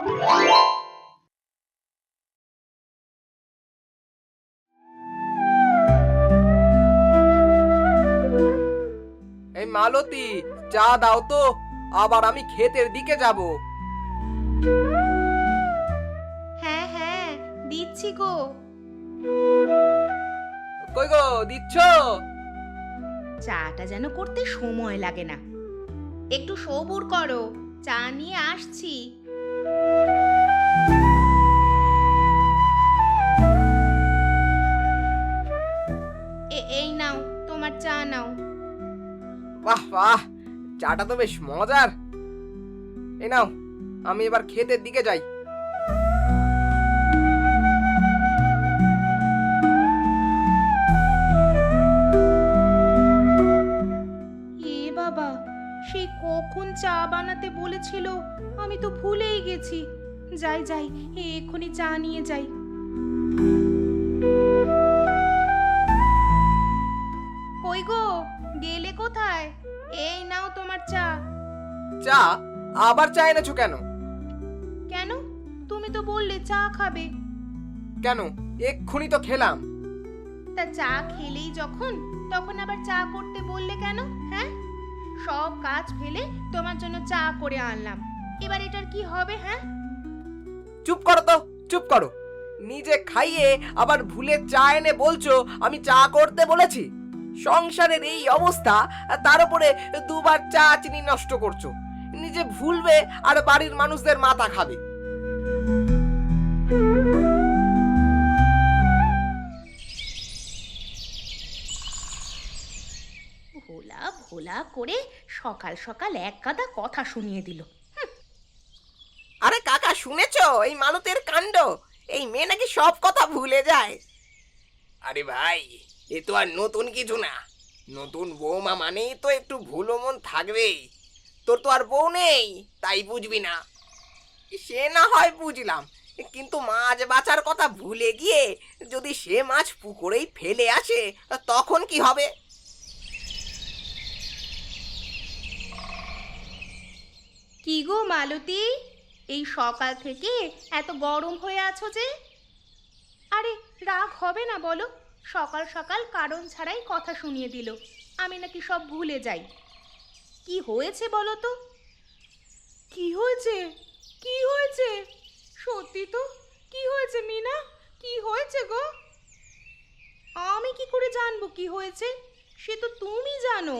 এই মালতী চা দাও তো। আবার আমি ক্ষেতের দিকে যাব। হ্যাঁ হ্যাঁ দিচ্ছি গো। কই গো দিচ্ছ? চাটা যেন করতে সময় লাগে না। একটু সবুর করো। চা নিয়ে আসছি। বাহ বাহ, চাটা তো বেশ মজার। এই নাও, আমি এবার ক্ষেতের দিকে যাই। এ বাবা সেই কখন চা বানাতে বলেছিল? আমি তো ভুলেই গেছি। যাই যাই, এক্ষুনি চা নিয়ে যাই। এই নাও তোমার চা। চা? আবার চা এনেছো কেন? কেন? তুমি তো বললে চা খাবে। কেন? এক্ষুনি তো খেলাম। তা চা খেলেই যখন তখন আবার চা করতে বললে কেন? হ্যাঁ? সব কাজ ফেলে তোমার জন্য চা করে আনলাম। এবার এটার কি হবে হ্যাঁ? চুপ করো তো চুপ করো। নিজে খাইয়ে আবার ভুলে চা এনে বলছো আমি চা করতে বলেছি? সংসারের এই অবস্থা তার উপরে দুবার চা চিনি নষ্ট করছ। নিজে ভুলবে আর বাড়ির মানুষদের মাথা খাবে। ভোলা ভোলা করে সকাল সকাল এক গাদা কথা শুনিয়ে দিল। আরে কাকা শুনেছো? এই মালতের কাণ্ড। এই মেয়ে নাকি সব কথা ভুলে যায়। আরে ভাই এ তো আর নতুন কিছু না। নতুন বৌমা মানেই তো একটু ভুলো মন থাকবেই তোর তো আর বউ নেই, তাই বুঝবি না। সে না হয় বুঝলাম, কিন্তু মাছ বাঁচার কথা ভুলে গিয়ে যদি সে মাছ পুকুরেই ফেলে আসে, তখন কি হবে? কি গো মালতী? এই সকাল থেকে এত গরম হয়ে আছো যে? আরে রাগ হবে না বলো। সকাল সকাল কারণ ছাড়াই কথা শুনিয়ে দিল। আমি নাকি সব ভুলে যাই। কি হয়েছে বলো তো? কি হয়েছে? কি হয়েছে? সত্যি তো? কি হয়েছে মিনা? কি হয়েছে গো? আমি কি করে জানব কি হয়েছে? সে তো তুমি জানো।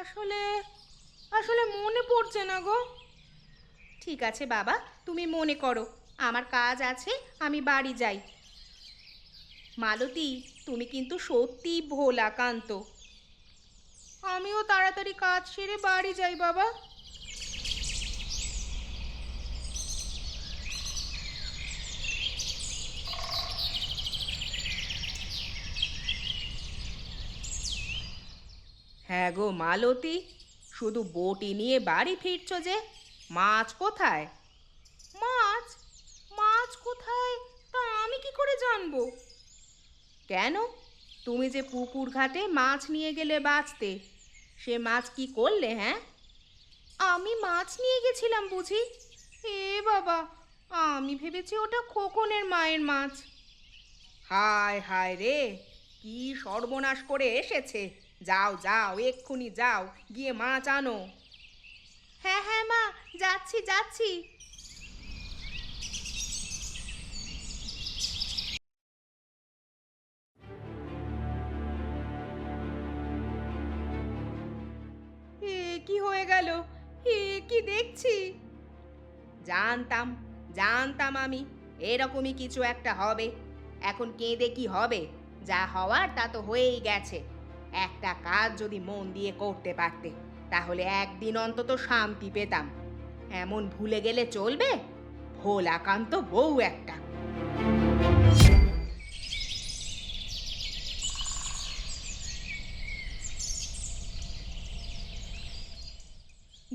আসলে আসলে মনে পড়ছে না গো। ঠিক আছে বাবা, তুমি মনে করো। আমার কাজ আছে, আমি বাড়ি যাই। মালতী, তুমি কিন্তু সত্যি ভোলাকান্ত আমিও তাড়াতাড়ি কাজ সেরে বাড়ি যাই, বাবা। হ্যাঁ গো মালতী, শুধু বটি নিয়ে বাড়ি ফিরছো যে, মাছ কোথায়? মাছ? মাছ কোথায়? তা আমি কি করে জানব? কেন? তুমি যে পুকুর ঘাটে মাছ নিয়ে গেলে বাঁচতে, সে মাছ কি করলে হ্যাঁ? আমি মাছ নিয়ে গেছিলাম বুঝি? এ বাবা, আমি ভেবেছি ওটা খোকনের মায়ের মাছ। হায় হায় রে, কি সর্বনাশ করে এসেছে। যাও যাও, এক্ষুনি যাও, গিয়ে মাছ আনো। হ্যাঁ হ্যাঁ মা, যাচ্ছি যাচ্ছি। জানতাম জানতাম আমি, এরকমই কিছু একটা হবে। এখন কেঁদে কি হবে? যা হওয়ার তা তো হয়েই গেছে। একটা কাজ যদি মন দিয়ে করতে পারতে, তাহলে একদিন অন্তত শান্তি পেতাম। এমন ভুলে গেলে চলবে? ভোলাকান্ত বউ একটা।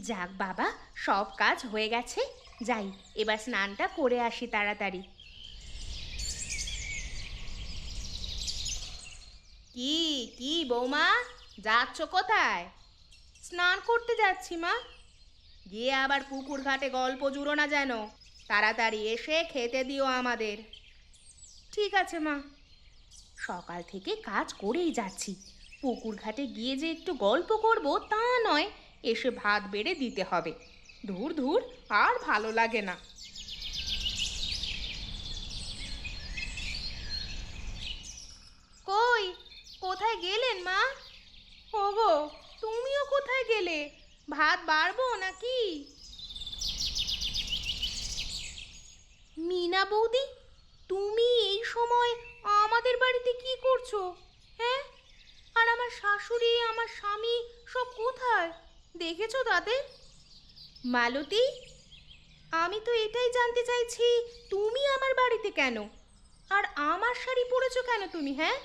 যাক বাবা, সব কাজ হয়ে গেছে। যাই, এবার স্নানটা করে আসি তাড়াতাড়ি। কি কি বৌমা, যাচ্ছ কোথায়? স্নান করতে যাচ্ছি মা। গিয়ে আবার পুকুর ঘাটে গল্প জুড়ো না যেন। তাড়াতাড়ি এসে খেতে দিও আমাদের। ঠিক আছে মা। সকাল থেকে কাজ করেই যাচ্ছি। পুকুর ঘাটে গিয়ে যে একটু গল্প করব তা নয়, এসে ভাত বেড়ে দিতে হবে। ধুর ধুর আর ভালো লাগে না। কই? কোথায় গেলেন মা? ওগো তুমিও কোথায় গেলে? ভাত বাড়বো নাকি? মিনা বৌদি তুমি এই সময় আমাদের বাড়িতে কি করছ? হ্যাঁ? আর আমার শাশুড়ি আমার স্বামী সব কোথায়? দেখেছ তাদের? মালতী, আমি তো এটাই জানতে চাইছি, তুমি আমার বাড়িতে কেন? আর আমার শাড়ি পরেছো কেন তুমি হ্যাঁ?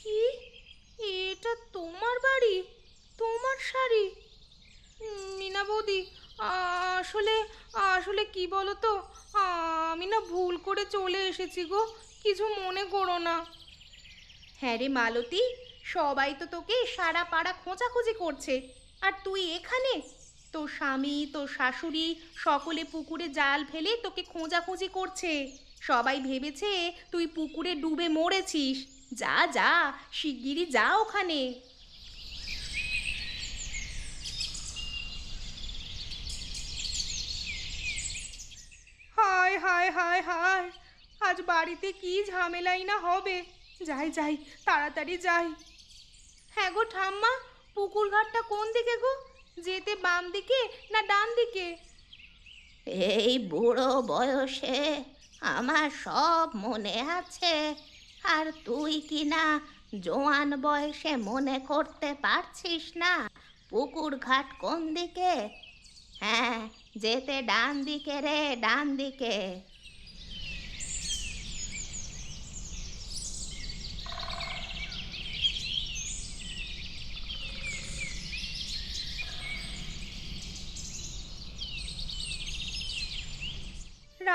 কি? এটা তোমার বাড়ি? তোমার শাড়ি? মিনা বৌদি, আসলে আসলে কি বলো তো আমি না ভুল করে চলে এসেছি গো, কিছু মনে করো না। হ্যাঁ রে মালতী, সবাই তো তোকে সারা পাড়া খোঁজাখুঁজি করছে। আর তুই এখানে তোর স্বামী, তোর শাশুড়ি সকলে পুকুরে জাল ফেলে তোকে খোঁজাখুঁজি করছে। সবাই ভেবেছে তুই পুকুরে ডুবে মরেছিস। যা যা, শিগগিরই যা ওখানে। হায় হায় হায় হায়, আজ বাড়িতে কি ঝামেলাই না হবে? যাই যাই, তাড়াতাড়ি যাই। হ্যাঁ গো ঠাম্মা, পুকুর ঘাটটা কোন দিকে গো? যেতে বাম দিকে না ডান দিকে? এই বুড়ো বয়সে আমার সব মনে আছে। আর তুই কি না জোয়ান বয়সে মনে করতে পারছিস না? পুকুর ঘাট কোন দিকে? হ্যাঁ যেতে ডান দিকে রে, ডান দিকে।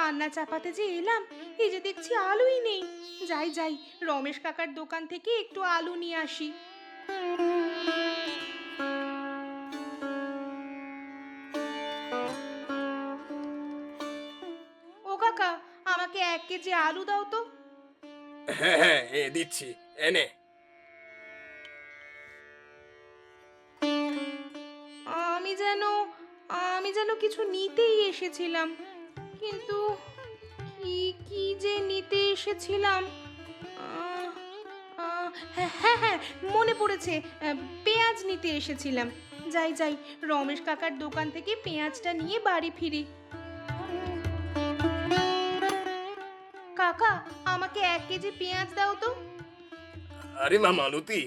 রান্না চাপাতে যে এলাম এই যে দেখছি আলুই নেই। যাই যাই রমেশ কাকার দোকান থেকে একটু আলু নিয়ে আসি। ও কাকা আমাকে এক কেজি আলু দাও তো। হ্যাঁ হ্যাঁ এ দিচ্ছি এনে আমি যেন আমি যেন কিছু নিতেই এসেছিলাম। কিন্তু কি কি যে নিতে এসেছিলাম? হ্যাঁ হ্যাঁ হ্যাঁ মনে পড়েছে পেঁয়াজ নিতে এসেছিলাম। যাই যাই, রমেশ কাকার দোকান থেকে পেঁয়াজটা নিয়ে বাড়ি ফিরি। কাকা, আমাকে এক কেজি পেঁয়াজ দাও তো। আরে মা মালতী,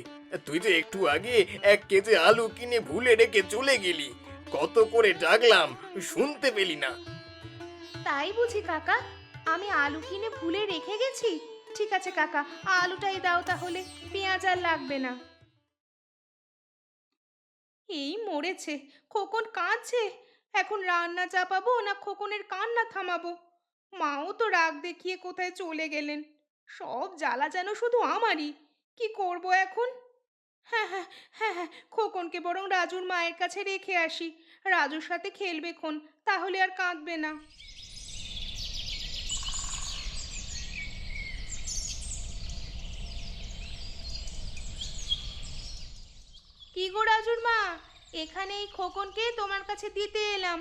তুই যে একটু আগে এক কেজি আলু কিনে ভুলে রেখে চলে গেলি, কত করে ডাকলাম শুনতে পেলি না। তাই বুঝি কাকা, আমি আলু কিনে ভুলে রেখে গেছি? ঠিক আছে কাকা, আলুটাই দাও তাহলে, পেঁয়াজ আর লাগবে না। এই মরেছে, খোকন কাঁদছে, এখন রান্না চাপাবো না খোকনের কান্না থামাবো? মাও তো রাগ দেখিয়ে কোথায় চলে গেলেন, সব জ্বালা যেন শুধু আমারই, কি করব এখন? হ্যাঁ হ্যাঁ হ্যাঁ হ্যাঁ খোকনকে বরং রাজুর মায়ের কাছে রেখে আসি, রাজুর সাথে খেলবে খন, তাহলে আর কাঁদবে না। কি গো রাজুর মা? এখানে এই খোকনকে তোমার কাছে দিতে এলাম।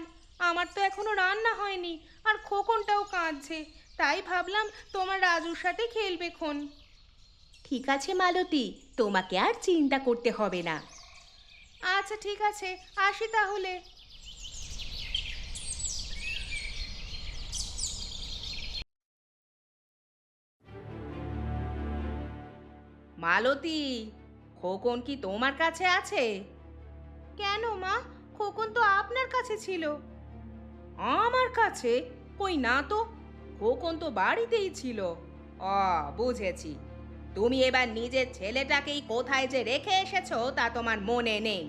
আমার তো এখনও রান্না হয়নি আর খোকনটাও কাঁদছে। তাই ভাবলাম তোমার রাজুর সাথে খেলবে খন ঠিক আছে মালতী তোমাকে আর চিন্তা করতে হবে না। আচ্ছা ঠিক আছে আসি তাহলে। মালতী খোকন কি তোমার কাছে আছে? কেন মা? খোকন তো আপনার কাছে ছিল। আমার কাছে? কই না তো খোকন তো বাড়িতেই ছিল। অ বুঝেছি। তুমি এবার নিজের ছেলেটাকেই কোথায় যে রেখে এসেছ তা তোমার মনে নেই।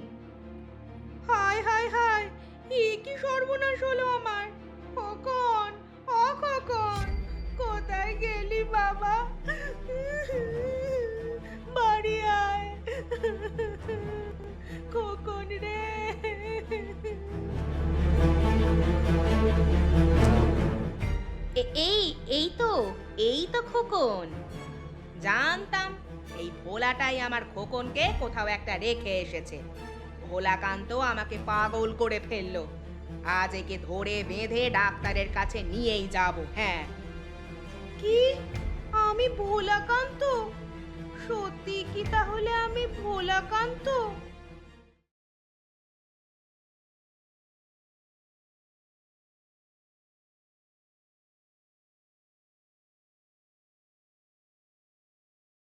হায় হায় হায় এ কি সর্বনাশ হলো আমার। খোকন ও খোকন কোথায় গেলি বাবা? বাড়ি আয়। খোকন রে। এই এই তো এই তো খোকন। জানতাম এই ভোলাটাই আমার খোকনকে কোথাও একটা রেখে এসেছে। ভোলাকান্ত আমাকে পাগল করে ফেলল। আজ একে ধরে বেঁধে ডাক্তারের কাছে নিয়েই যাব হ্যাঁ। কি? আমি ভোলাকান্ত? সত্যি কি তাহলে আমি ভোলাকান্ত?